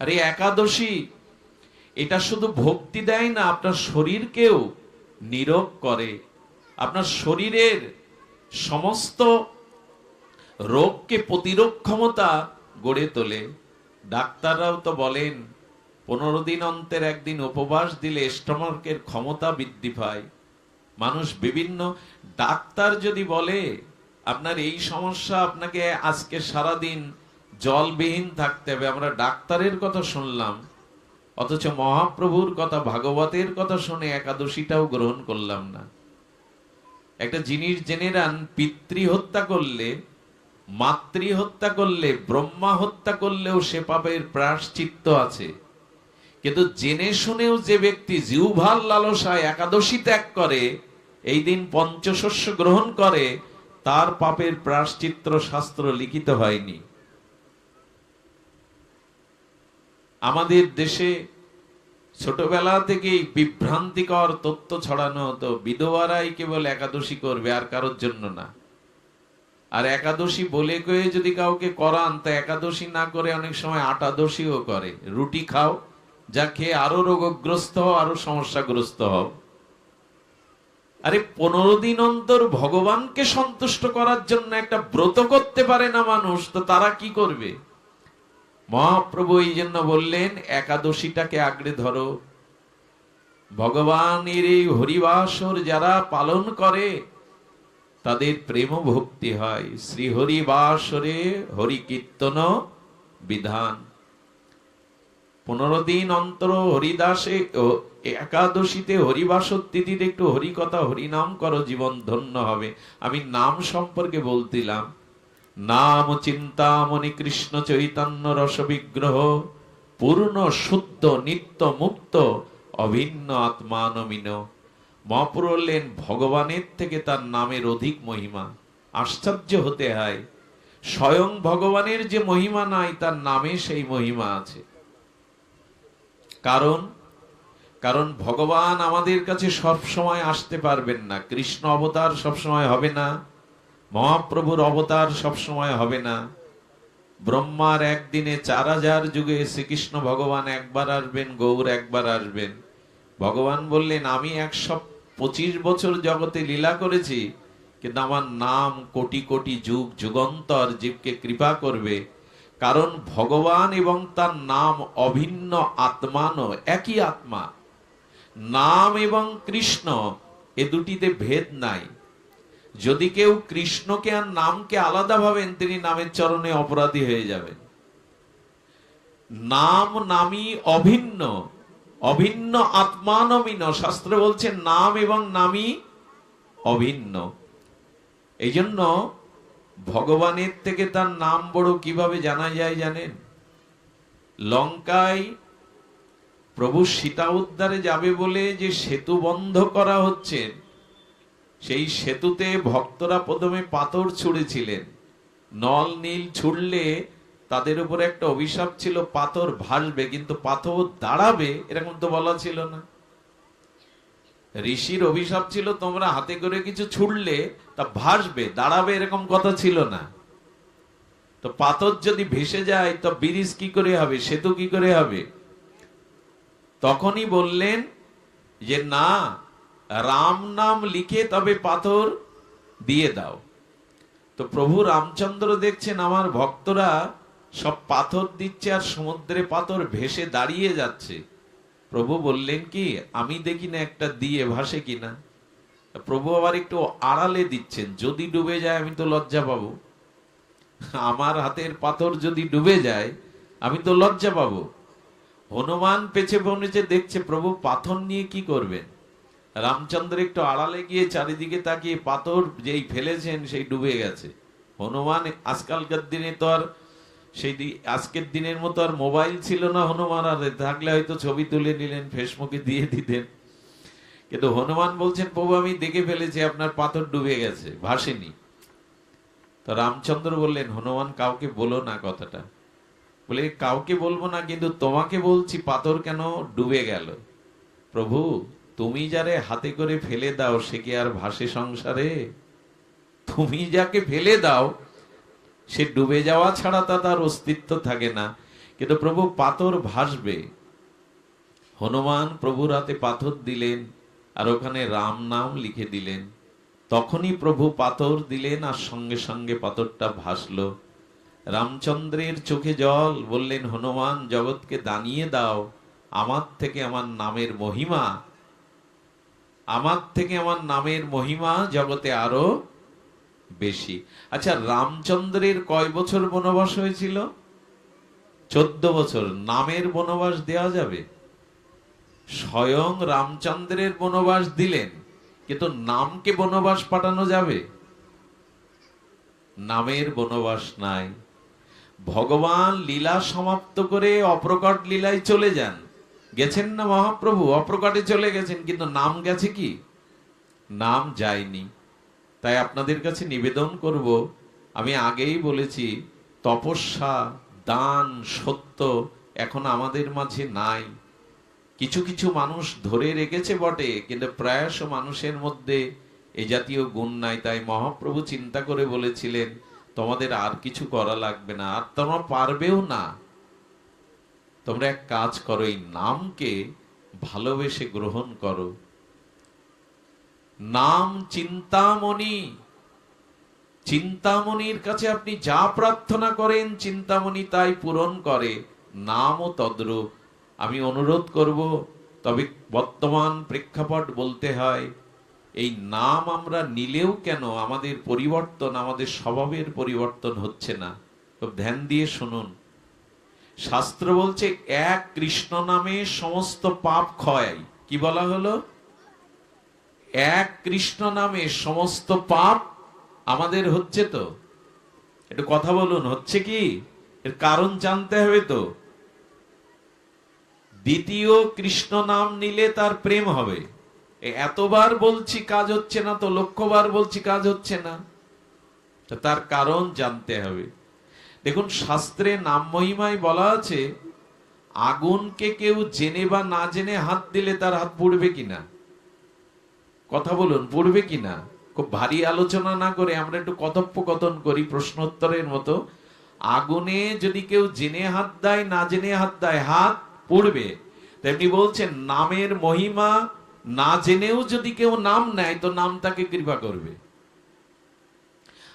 আর একাদশী, এটা শুধু ভক্তি দেয় না, আপনার শরীরকেও নীরব করে। আপনার শরীরের সমস্ত রোগকে প্রতিরোধ ক্ষমতা গড়ে তোলে। ডাক্তাররাও তো বলেন, পনেরো দিন অন্তের একদিন উপবাস দিলে স্টমাকের ক্ষমতা বৃদ্ধি পায়। মানুষ বিভিন্ন ডাক্তার যদি বলে, আপনার এই সমস্যা আপনাকে আজকে সারাদিন জলবিহীন থাকতে হবে। আমরা ডাক্তারের কথা শুনলাম, অথচ মহাপ্রভুর কথা, ভাগবতের কথা শুনে একাদশীটাও গ্রহণ করলাম না। একটা জিনিস জেনে রান, পিতৃ হত্যা করলে, মাতৃ হত্যা করলে, ব্রহ্মা হত্যা করলেও সে পাপের প্রাশ্চিত্ত আছে। কিন্তু জেনে শুনেও যে ব্যক্তি জিউভাল লালসায় একাদশী ত্যাগ করে, এই দিন পঞ্চশস্য গ্রহণ করে, তার পাপের প্রাশ্চিত্র শাস্ত্র লিখিত হয়নি। আমাদের দেশে ছোটবেলা থেকেই বিভ্রান্তিকর তথ্য ছড়ানো হতো, বিধবারাই কেবল একাদশী করবে আর কারোর জন্য না। আর একাদশী বলে কয়ে যদি কাউকে করান, তা একাদশী না করে অনেক সময় আটাদশীও করে। রুটি খাও, যা খেয়ে আরও রোগগ্রস্ত হও, আরও সমস্যাগ্রস্ত হও। আরে পনেরো দিন অন্তর ভগবানকে সন্তুষ্ট করার জন্য একটা ব্রত করতে পারে না মানুষ, তো তারা কি করবে? মহাপ্রভু এই জন্য বললেন, একাদশীটাকে আঁকড়ে ধরো। ভগবানের এই হরিবাসর যারা পালন করে, তাদের প্রেম ভক্তি হয়। শ্রী হরিবাসরে হরি কীর্তন বিধান। পনেরো দিন অন্তর হরিদাসে একাদশীতে হরিবাসর তিথিতে একটু হরিকথা, হরিনাম করো, জীবন ধন্য হবে। আমি নাম সম্পর্কে বলতিলাম নাম চিন্তামণি কৃষ্ণ চৈতন্য রস বিগ্রহ পূর্ণ শুদ্ধ নিত্য মুক্ত অভিন্ন আত্মানমিন। মহাপুর বললেন ভগবানের থেকে তার নামের অধিক মহিমা। আশ্চর্য হতে হয়, স্বয়ং ভগবানের যে মহিমা নাই, তার নামে সেই মহিমা আছে। কারণ কারণ ভগবান আমাদের কাছে সব সময় আসতে পারবেন না। কৃষ্ণ অবতার সব সময় হবে না। মহাপ্রভুর অবতার সব সময় হবে না। ব্রহ্মার একদিনে চার হাজার যুগে শ্রীকৃষ্ণ ভগবান একবার আসবেন, গৌর একবার আসবেন। ভগবান বললেন, আমি একশো পঁচিশ বছর জগতে লীলা করেছি, কিন্তু আমার নাম কোটি কোটি যুগ, যুগন্তর জীবকে কৃপা করবে। কারণ ভগবান এবং তার নাম অভিন্ন আত্মানো একই আত্মা। নাম এবং কৃষ্ণ এ দুটিতে ভেদ নাই। যদি কেউ কৃষ্ণকে আর নামকে আলাদা ভাবেন তিনি নামের চরণে অপরাধী হয়ে যাবেন। নাম নামই অভিন্ন অভিন্ন আত্মানমিন। শাস্ত্র বলছে নাম এবং নামই অভিন্ন। এই জন্য ভগবানের থেকে তার নাম বড় কীভাবে জানা যায় জানেন? লঙ্কায় প্রভু সীতা উদ্ধারে যাবে বলে যে সেতু বন্ধ করা হচ্ছে সেই সেতুতে ভক্তরা প্রথমে পাথর ছুঁড়েছিলেন। নল নীল ছুড়লে তাদের উপরে একটা অভিশাপ ছিল, পাথর ভাসবে, কিন্তু পাথর দাঁড়াবে এরকম তো বলা ছিল না। ঋষির অভিশাপ ছিল, তোমরা হাতে করে কিছু ছুড়লে তা ভাসবে, দাঁড়াবে এরকম কথা ছিল না। তো পাথর যদি ভেসে যায়, তো ব্রিজ কি করে হবে, সেতু কি করে হবে? তখনই বললেন যে, না রাম নাম লিখে তবে পাথর দিয়ে দাও। তো প্রভু রামচন্দ্র দেখছেন আমার ভক্তরা সব পাথর দিচ্ছে আর সমুদ্রে পাথর ভেসে দাঁড়িয়ে যাচ্ছে। প্রভু বললেন কি, আমি দেখি না একটা দিয়ে ভাসে কিনা। প্রভু আবার একটু আড়ালে দিচ্ছেন, যদি ডুবে যায় আমি তো লজ্জা পাবো। আমার হাতের পাথর যদি ডুবে যায়, আমি তো লজ্জা পাবো। হনুমান পেছে বনেছে দেখছে, প্রভু পাথর নিয়ে কি করবেন? রামচন্দ্র একটু আড়ালে গিয়ে চারিদিকে তাকিয়ে পাথর যেই ফেলেছেন সেই ডুবে গেছে। হনুমান, আজকালকার দিনে তো আর সেই আজকের দিনের মতো আর মোবাইল ছিল না হনুমান, আর থাকলে হয়তো ছবি তুলে নিলেন, ফেসবুকে দিয়ে দিতেন। কিন্তু হনুমান বলছেন, প্রভু, আমি দেখে ফেলেছি, আপনার পাথর ডুবে গেছে, ভাসেনি। তো রামচন্দ্র বললেন, হনুমান, কাউকে বলো না কথাটা। বলে, কাউকে বলব না, কিন্তু তোমাকে বলছি, পাথর কেন ডুবে গেল? প্রভু তুমি যারে হাতে করে ফেলে দাও, সে কি আর ভাসে সংসারে? তুমি যাকে ফেলে দাও, সে ডুবে যাওয়া ছাড়া তা তার অস্তিত্ব থাকে না। কিন্তু প্রভু পাথর ভাসবে। হনুমান প্রভুর হাতে পাথর দিলেন আর ওখানে রাম নাম লিখে দিলেন। তখনই প্রভু পাথর দিলেন আর সঙ্গে সঙ্গে পাথরটা ভাসল। রামচন্দ্রের চোখে জল বললেন, হনুমান, জগৎকে দানিয়ে দাও। আমার থেকে আমার নামের মহিমা আমার থেকে আমার নামের মহিমা জগতে আরও বেশি। আচ্ছা রামচন্দ্রের কয় বছর বনবাস হয়েছিল? চোদ্দ বছর। নামের বনবাস দেওয়া যাবে? স্বয়ং রামচন্দ্রের বনবাস দিলেন, কিন্তু নামকে বনবাস পাঠানো যাবে? নামের বনবাস নাই। ভগবান লীলা সমাপ্ত করে অপ্রকট লীলায় চলে যান। গেছেন না মহাপ্রভু? অপ্রকাটে চলে গেছেন, কিন্তু নাম গেছে কি? নাম যায়নি। তাই আপনাদের কাছে নিবেদন করব, আমি আগেই বলেছি, তপস্যা, দান, সত্য এখন আমাদের মাঝে নাই। কিছু কিছু মানুষ ধরে রেখেছে বটে, কিন্তু প্রায়শ মানুষের মধ্যে এ জাতীয় গুণ নাই। তাই মহাপ্রভু চিন্তা করে বলেছিলেন, তোমাদের আর কিছু করা লাগবে না, আর তোমরা পারবেও না। তোমরা এক কাজ করো, এই নামকে ভালোবেসে গ্রহণ করো। নাম চিন্তামণি। চিন্তামণির কাছে আপনি যা প্রার্থনা করেন, চিন্তামণি তাই পূরণ করে। নামও তদ্রূপ। আমি অনুরোধ করব, তবে বর্তমান প্রেক্ষাপট বলতে হয়, এই নাম আমরা নিলেও কেন আমাদের পরিবর্তন, আমাদের স্বভাবের পরিবর্তন হচ্ছে না? খুব ধ্যান দিয়ে শুনুন। শাস্ত্র বলছে, এক কৃষ্ণ নামে সমস্ত পাপ ক্ষয়। কি বলা হলো? এক কৃষ্ণ নামে সমস্ত পাপ আমাদের হচ্ছে তো। একটু কথা বলুন, হচ্ছে কি? এর কারণ জানতে হবে তো। দ্বিতীয় কৃষ্ণ নাম নিলে তার প্রেম হবে। এতবার বলছি কাজ হচ্ছে না তো, লক্ষ্যবার বলছি কাজ হচ্ছে না। তার কারণ জানতে হবে। দেখুন, শাস্ত্রে নাম মহিমায় বলা আছে, আগুনকে কেউ জেনে বা না জেনে হাত দিলে তার হাত পুড়বে কিনা? কথা বলুন, পড়বে কিনা? খুব ভারী আলোচনা না করে আমরা একটু কথোপকথন করি, প্রশ্নোত্তরের মতো। আগুনে যদি কেউ জেনে হাত দেয়, না জেনে হাত দেয়, হাত পড়বে। তেমনি বলছেন, নামের মহিমা না জেনেও যদি কেউ নাম নেয়, তো নাম তাকে কৃপা করবে।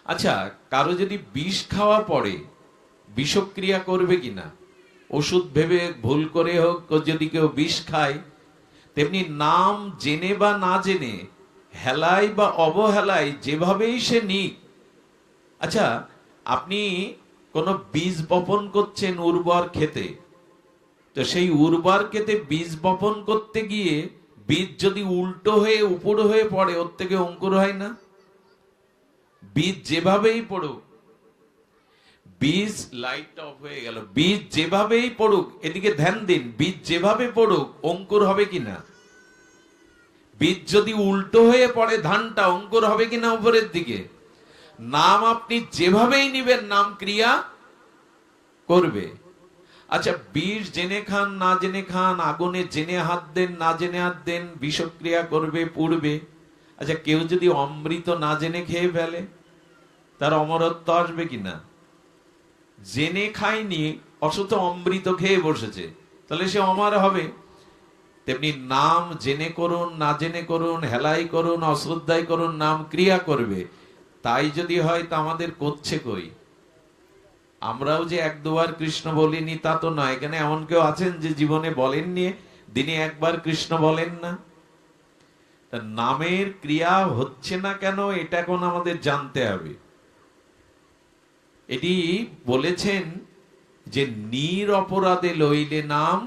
আচ্ছা কারও যদি বিষ খাওয়া পড়ে বিষক্রিয়া করবে কিনা? ওষুধ ভেবে ভুল করে হোক যদি কেউ বিষ খায়, তেমনি নাম জেনে বা না জেনে, হেলায় বা অবহেলায় যেভাবেই সে নিক। আচ্ছা আপনি কোন বীজ বপন করছেন উর্বর খেতে তো সেই উর্বর খেতে বীজ বপন করতে গিয়ে বীজ যদি উল্টো হয়ে উপর হয়ে পড়ে, ওর থেকে অঙ্কুর হয় না? বীজ যেভাবেই পড়ুক বীজ লাইটটা অফ হয়ে গেল। বীজ যেভাবেই পড়ুক, এদিকে ধ্যান দিন, বীজ যেভাবে পড়ুক, অঙ্কুর হবে কিনা? বীজ যদি উল্টো হয়ে পড়ে, ধানটা অঙ্কুর হবে কিনা উপরের দিকে? নাম আপনি যেভাবেই নিবেন, নাম ক্রিয়া করবে। আচ্ছা বিষ জেনে খান, না জেনে খান, আগুনে জেনে হাত দেন, না জেনে হাত দেন, বিষক্রিয়া করবে, পুড়বে। আচ্ছা কেউ যদি অমৃত না জেনে খেয়ে ফেলে, তার অমরত্ব আসবে কিনা? জেনে খায়নি অসত অমৃত খেয়ে বসেছে। তাহলে সে অমর হবে। তেমনি নাম জেনে করুন, না জেনে করুন, হেলাই করুন অশ্রদ্ধাই করুন, নাম ক্রিয়া করবে। তাই যদি হয় তা আমাদের করছে কই? আমরাও যে এক দুবার কৃষ্ণ বলিনি তা তো নয় এখানে এমন কেউ আছেন যে জীবনে বলেননি, দিনে একবার কৃষ্ণ বলেন না। নামের ক্রিয়া হচ্ছে না কেন? এটা এখন আমাদের জানতে হবে। এটি বলেছেন যে নির অপরাধে লইলে নাম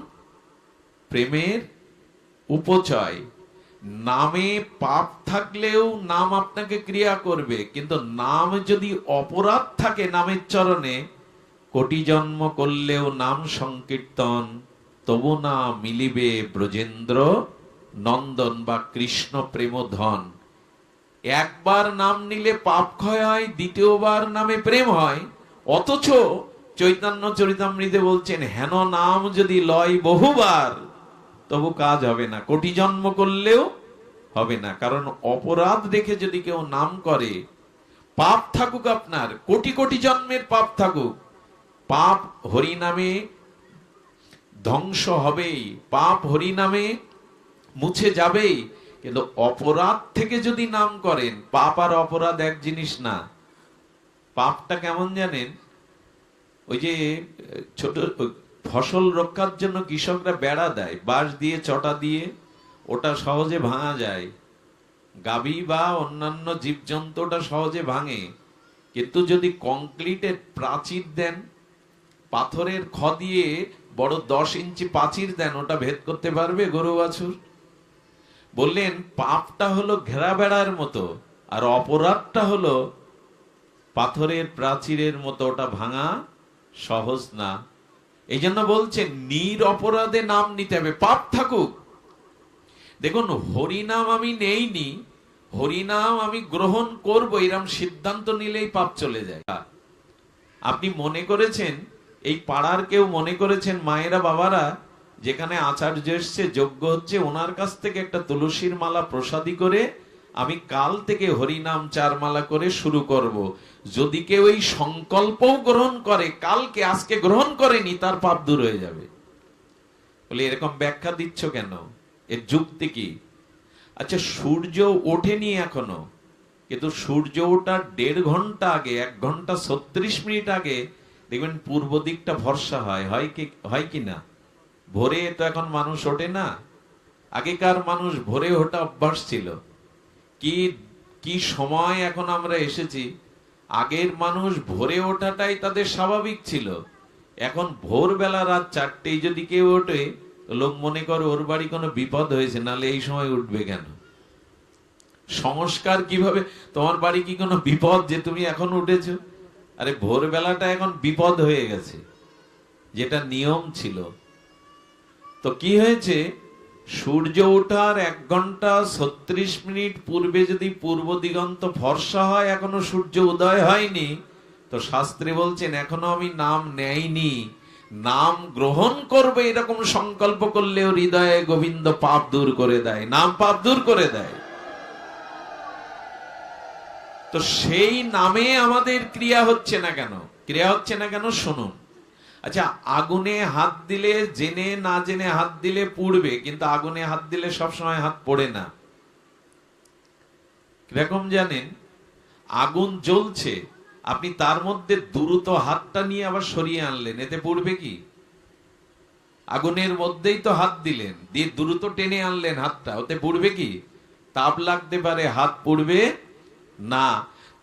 প্রেমের উপচয়। নামে পাপ থাকলেও নাম আপনাকে ক্রিয়া করবে, কিন্তু নাম যদি অপরাধ থাকে নামের চরণে, কোটি জন্ম করলেও নাম সংকীর্তন, তবু না মিলিবে ব্রজেন্দ্র নন্দন বা কৃষ্ণ প্রেমধন। একবার নাম নিলে পাপ ক্ষয় হয়, দ্বিতীয়বার নামে প্রেম হয়। অথচ চৈতন্য চরিতামৃতে বলছেন, হেন নাম যদি লয় বহুবার, তবু কাজ হবে না। কোটি জন্ম করলেও হবে না। কারণ অপরাধ দেখে যদি কেউ নাম করে, পাপ থাকুক আপনার, কোটি কোটি জন্মের পাপ থাকুক, পাপ হরি নামে ধ্বংস হবেই, পাপ হরি নামে মুছে যাবেই কিন্তু অপরাধ থেকে যদি নাম করেন, পাপ আর অপরাধ এক জিনিস না। পাপটা কেমন জানেন? ওই যে, ছোট, ফসল রক্ষার জন্য কৃষকরা বেড়া দেয়, বাঁশ দিয়ে, চটা দিয়ে, ওটা সহজে ভাঙা যায়। গাভী বা অন্যান্য জীবজন্তু ওটা সহজে ভাঙে। কিন্তু যদি কংক্রিটের প্রাচীর দেন, পাথরের খ দিয়ে বড় দশ ইঞ্চি প্রাচীর দেন, ওটা ভেদ করতে পারবে গরু বাছুর? বললেন, পাপটা হলো ঘেরা বেড়ার মতো, আর অপরাধটা হলো পাথরের প্রাচীরের মতো, ওটা ভাঙা সহজ না। এই জন্য বলছে নির অপরাধে নাম নিতে হবে, পাপ থাকুক। দেখুন, হরিনাম আমি নেইনি, হরিনাম আমি গ্রহণ করব, এরম সিদ্ধান্ত নিলেই পাপ চলে যায়। আপনি মনে করেছেন, এই পাড়ার কেউ মনে করেছেন, মায়েরা, বাবারা যেখানে আচার্য এসছে যোগ্য হচ্ছে ওনার কাছ থেকে একটা তুলসীর মালা প্রসাদী করে আমি কাল থেকে হরিনাম চার মালা করে শুরু করব। যদি কেউ এই সংকল্পও গ্রহণ করে, কালকে, আজকে গ্রহণ করেনি, তার পাপ দূর হয়ে যাবে। বলে, এরকম ব্যাখ্যা দিচ্ছ কেন? এর যুক্তি কি? আচ্ছা সূর্য ওঠেনি এখনও, কিন্তু সূর্য ওঠার দেড় ঘণ্টা আগে, এক ঘণ্টা ছত্রিশ মিনিট আগে, দেখবেন পূর্ব দিকটা ভরসা হয় হয় কি হয় কি না? ভোরে তো এখন মানুষ ওঠে না। আগেকার মানুষ ভোরে ওঠা অভ্যাস ছিল। কি কি সময় এখন আমরা এসেছি। আগের মানুষ ভোরে ওঠাটাই তাদের স্বাভাবিক ছিল। এখন ভোরবেলা রাত চারটেই যদি কেউ ওঠে, লোক মনে করে ওর বাড়ি কোনো বিপদ হয়েছে নালে এই সময় উঠবে কেন? সংস্কার কীভাবে? তোমার বাড়ি কি কোনো বিপদ যে তুমি এখন উঠেছো? আরে ভোরবেলাটা এখন বিপদ হয়ে গেছে। যেটা নিয়ম ছিল তো কি হয়েছে? সূর্য ওঠার এক ঘণ্টা ছত্রিশ মিনিট পূর্বে যদি পূর্ব দিগন্ত ফর্সা হয়, এখনও সূর্য উদয় হয়নি। তো শাস্ত্রী বলছেন, এখনও আমি নাম নেয়নি নাম গ্রহণ করবে এরকম সংকল্প করলেও হৃদয়ে গোবিন্দ পাপ দূর করে দেয়। নাম পাপ দূর করে দেয়। তো সেই নামে আমাদের ক্রিয়া হচ্ছে না কেন? ক্রিয়া হচ্ছে না কেন? শুনুন। আচ্ছা আগুনে হাত দিলে জেনে না জেনে হাত দিলে পুড়বে, কিন্তু আগুনে হাত দিলে সবসময় হাত পড়ে না। কীরকম জানেন? আগুন জ্বলছে, আপনি তার মধ্যে দ্রুত হাতটা নিয়ে আবার সরিয়ে আনলেন, এতে পড়বে কি? আগুনের মধ্যেই তো হাত দিলেন, দিয়ে দ্রুত টেনে আনলেন হাতটা, ওতে পড়বে কি? তাপ লাগতে পারে, হাত পড়বে না।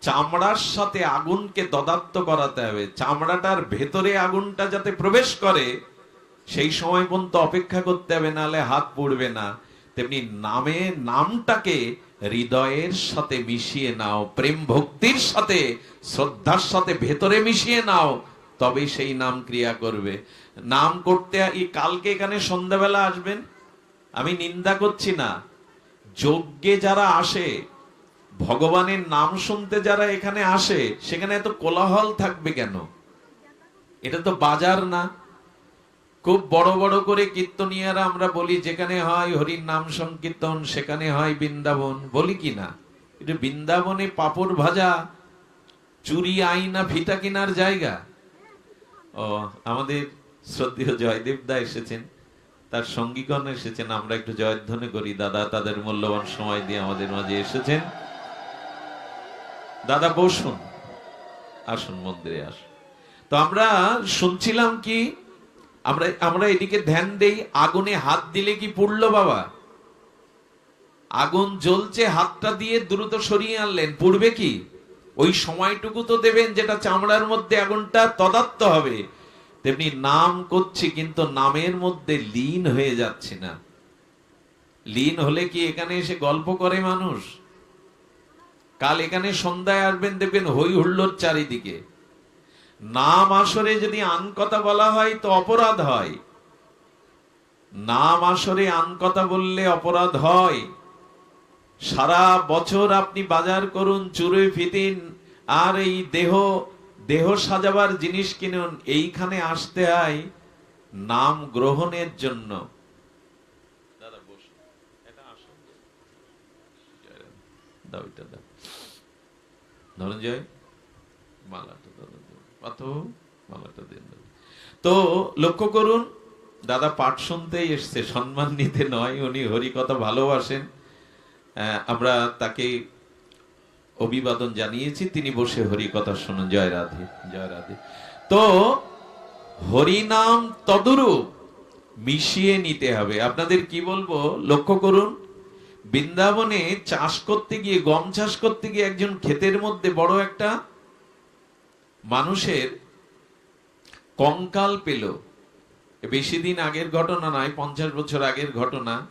চামড়ার সাথে আগুনকে দদাত্ত করাতে হবে। চামড়াটার ভেতরে আগুনটা যাতে প্রবেশ করে, সেই সময় পর্যন্ত অপেক্ষা করতে হবে, নাহলে হাত পড়বে না। তেমনি নামে নামটাকে হৃদয়ের সাথে মিশিয়ে নাও, প্রেম ভক্তির সাথে, শ্রদ্ধার সাথে ভেতরে মিশিয়ে নাও তবে সেই নাম ক্রিয়া করবে। নাম করতে কালকে এখানে সন্ধ্যাবেলা আসবেন? আমি নিন্দা করছি না। যজ্ঞে যারা আসে ভগবানের নাম শুনতে যারা এখানে আসে, সেখানে এত কোলাহল থাকবে কেন? এটা তো বাজার না। খুব বড় বড় করে কীর্তনিয়ারা আমরা বলি, যেখানে হয় হরির নাম সংকীর্তন, সেখানে হয় বৃন্দাবন। বলি কি না? এটা বৃন্দাবনে পাপড় ভাজা, চুরি, আইনা ফিতা কেনার জায়গা। ও, আমাদের শ্রদ্ধেয় জয়দেব দা এসেছেন, তার সঙ্গীগণ এসেছেন, আমরা একটু জয়ধ্বনি করি। দাদা তাদের মূল্যবান সময় দিয়ে আমাদের মাঝে এসেছেন। দাদা বসুন। আসুন, মন্দিরে আসুন। তো আমরা শুনছিলাম কি, আমরা আমরা এদিকে ধ্যান দেই, আগুনে হাত দিলে কি পুড়লো বাবা? আগুন জ্বলছে, হাতটা দিয়ে দ্রুত সরিয়ে আনলেন। পুড়বে কি? ওই সময়টুকু তো দেবেন যেটা চামড়ার মধ্যে আগুনটা তদাত্ত হবে। তেমনি নাম করছি, কিন্তু নামের মধ্যে লীন হয়ে যাচ্ছে না। লীন হলে কি এখানে এসে গল্প করে মানুষ? কাল এখানে সন্ধ্যায় আসবেন, দেখবেন হই হুল্লোর চারিদিকে। নাম আসরে যদি আন কথা বলা হয়, তো অপরাধ হয়। নাম আসরে আন কথা বললে অপরাধ হয়। সারা বছর আপনি বাজার করুন, চুরে ফিতিন আর এই দেহ দেহ সাজাবার জিনিস কিনুন, এইখানে আসতে হয় নাম গ্রহণের জন্য দাদা বসুন এটা আসুন দাও এটা দাও। ধনঞ্জয় মালাটা দাদা। পাথর মালাটা দিন তো লক্ষ্য করুন, দাদা পাঠ শুনতেই এসছে, সম্মান নিতে নয়, উনি হরি কথা ভালোবাসেন। আমরা তাকে অভিবাদন জানিয়েছি, তিনি বসে হরি কথা শুনুন। জয় রাধে জয় রাধে। তো হরিনাম তদরূপ মিশিয়ে নিতে হবে। আপনাদের কি বলব? লক্ষ্য করুন বৃন্দাবনে চাষ করতে গিয়ে, গম চাষ করতে গিয়ে একজন ক্ষেতের মধ্যে বড় একটা মানুষের কঙ্কাল পেল। বেশি দিন আগের ঘটনা নয়, পঞ্চাশ বছর আগের ঘটনা।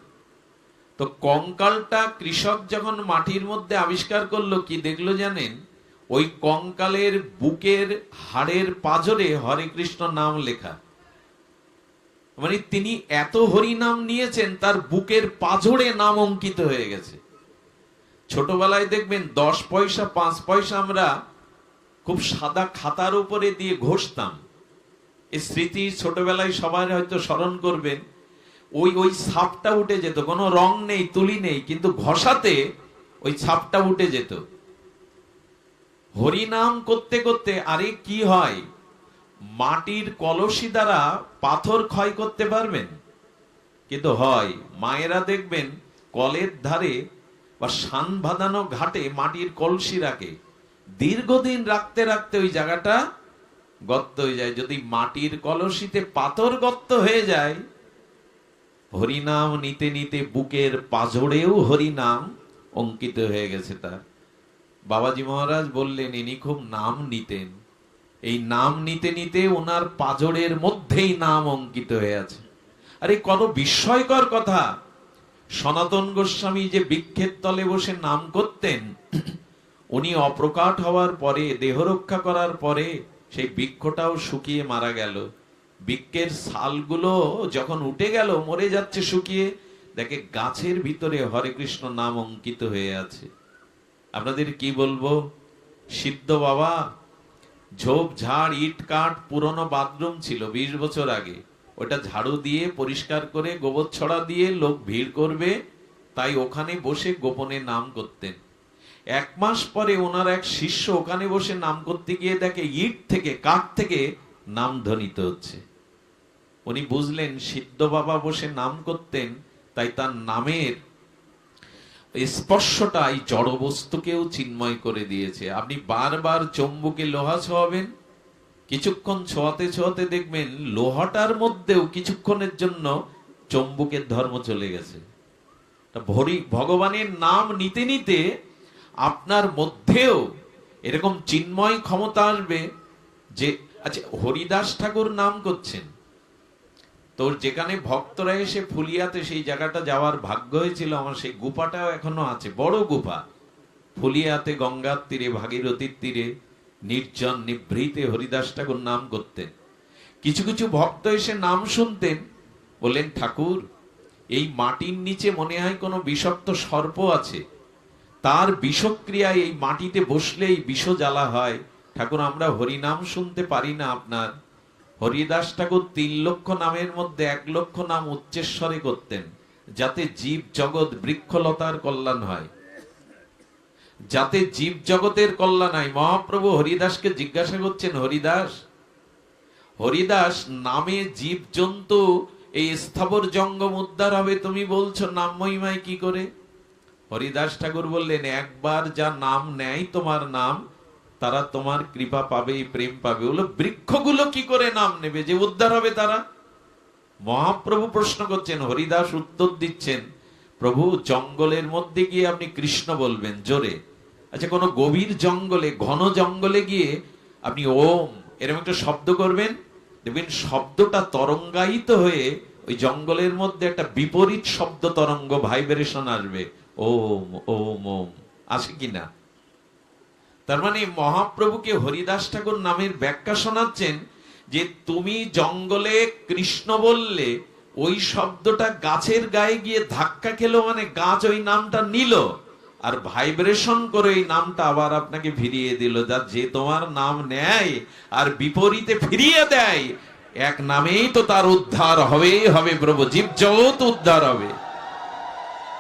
তো কঙ্কালটা কৃষক যখন মাটির মধ্যে আবিষ্কার করল, কি দেখল জানেন? ওই কঙ্কালের বুকের হাড়ের পাজরে হরে কৃষ্ণ নাম লেখা। মানে তিনি এত হরি নাম নিয়েছেন, তার বুকের পাজরে নাম অঙ্কিত হয়ে গেছে। ছোটবেলায় দেখবেন, দশ পয়সা, পাঁচ পয়সা আমরা খুব সাদা খাতার উপরে দিয়ে ঘষতাম। এই স্মৃতি ছোটবেলায় সবাই হয়তো স্মরণ করবেন, ওই ওই ছাপটা উঠে যেত। কোনো রং নেই, তুলি নেই, কিন্তু ঘষাতে ওই ছাপটা উঠে যেত। হরিনাম করতে করতে আরে কি হয়, মাটির কলসি দ্বারা পাথর ক্ষয় করতে পারবেন। কিন্তু হয়, মায়েরা দেখবেন কলের ধারে বা সান বাঁধানো ঘাটে মাটির কলসি রাখে। দীর্ঘদিন রাখতে রাখতে ওই জায়গাটা গর্ত হয়ে যায়। যদি মাটির কলসিতে পাথর গর্ত হয়ে যায়, হরিনাম নিতে নিতে বুকের পাজড়েও হরিনাম অঙ্কিত হয়ে গেছে তার। বাবাজি মহারাজ বললেন, ইনি খুব নাম নিতেন। এই নাম নিতে নিতে ওনার পাজড়ের মধ্যেই নাম অঙ্কিত হয়ে আছে। আরে কত বিস্ময়কর কথা। সনাতন গোস্বামী যে বৃক্ষের তলে বসে নাম করতেন, উনি অপ্রকাট হওয়ার পরে, দেহ রক্ষা করার পরে সেই বৃক্ষটাও শুকিয়ে মারা গেল। বৃক্ষের সালগুলো যখন উঠে গেল, মরে যাচ্ছে শুকিয়ে, দেখে গাছের ভিতরে হরে কৃষ্ণ নাম অঙ্কিত হয়ে আছে। আপনাদের কি বলব? সিদ্ধ বাবা ঝোপ, ঝাড়, ইট, কাঠ, পুরনো বাথরুম ছিল বিশ বছর আগে। ওটা ঝাড়ু দিয়ে পরিষ্কার করে, গোবর ছড়া দিয়ে লোক ভিড় করবে, তাই ওখানে বসে গোপনে নাম করতেন। এক মাস পরে ওনার এক শিষ্য ওখানে বসে নাম করতে গিয়ে দেখে ইট থেকে, কাঠ থেকে নাম ধ্বনিত হচ্ছে। উনি বুঝলেন, সিদ্ধ বাবা বসে নাম করতেন, তাই তার নামের স্পর্শটা এই জড় বস্তুকেও চিন্ময় করে দিয়েছে। আপনি বারবার চম্বুকে লোহা ছোঁয়াবেন, কিছুক্ষণ ছোঁয়াতে ছোঁয়াতে দেখবেন লোহাটার মধ্যেও কিছুক্ষণের জন্য চম্বুকের ধর্ম চলে গেছে। ভরি, ভগবানের নাম নিতে নিতে আপনার মধ্যেও এরকম চিন্ময় ক্ষমতা আসবে যে আচ্ছা হরিদাস ঠাকুর নাম করছেন তোর যেখানে ভক্তরা এসে ফুলিয়াতে সেই জায়গাটা যাওয়ার ভাগ্য হয়েছিল, আমার সেই গুপাটাও এখনও আছে, বড় গুপা। ফুলিয়াতে গঙ্গার তীরে, ভাগীরথীর তীরে, নির্জন, নিভৃতে হরিদাস ঠাকুর নাম করতেন। কিছু কিছু ভক্ত এসে নাম শুনতেন, বললেন, ঠাকুর, এই মাটির নিচে মনে হয় কোনো বিষাক্ত সর্প আছে। তার বিষক্রিয়ায় এই মাটিতে বসলেই বিষ জ্বালা হয়। ঠাকুর, আমরা হরিনাম শুনতে পারি না আপনার। হরিদাস ঠাকুর তিন লক্ষ নামের মধ্যে এক লক্ষ নাম উচ্চেশ্বরে করতেন, যাতে জীব জগৎ বৃক্ষলতার কল্যাণ হয়। যাতে জীব জগতের কল্যাণ হয়। মহাপ্রভু হরিদাসকে জিজ্ঞাসা করছেন, হরিদাস হরিদাস, নামে জীব জন্তু এই স্থাবর জঙ্গম উদ্ধার হবে, তুমি বলছো নাম মহিমায় কি করে? হরিদাস ঠাকুর বললেন, একবার যা নাম নেয়, তোমার নাম তারা তোমার কৃপা পাবে, প্রেম পাবে। বলো বৃক্ষগুলো কি করে নাম নেবে? যে উদ্ধার হবে তারা? মহাপ্রভু প্রশ্ন করছেন, হরিদাস উত্তর দিচ্ছেন, প্রভু, জঙ্গলের মধ্যে গিয়ে আপনি কৃষ্ণ বলবেন, জোরে। আচ্ছা কোনো গভীর জঙ্গলে, ঘন জঙ্গলে গিয়ে আপনি ওম, এরকম একটা শব্দ করবেন? দেখবেন শব্দটা তরঙ্গায়িত হয়ে ওই জঙ্গলের মধ্যে একটা বিপরীত শব্দ তরঙ্গ ভাইব্রেশন আসবে। ওম ওম ওম। আছে কিনা তার মানে মহাপ্রভুকে হরিদাস ঠাকুর নামের ব্যাখ্যা শোনাচ্ছেন যে তুমি জঙ্গলে কৃষ্ণ বললে ওই শব্দটা গাছের গায়ে গিয়ে ধাক্কা খেলো মানে গাছ ওই নামটা নিল। আর ভাইব্রেশন করে ওই নামটা আবার আপনাকে ফিরিয়ে দিল যা যে তোমার নাম নেয় আর বিপরীতে ফিরিয়ে দেয়, এক নামেই তো তার উদ্ধার হবেই হবে প্রভু জীব জগৎ উদ্ধার হবে।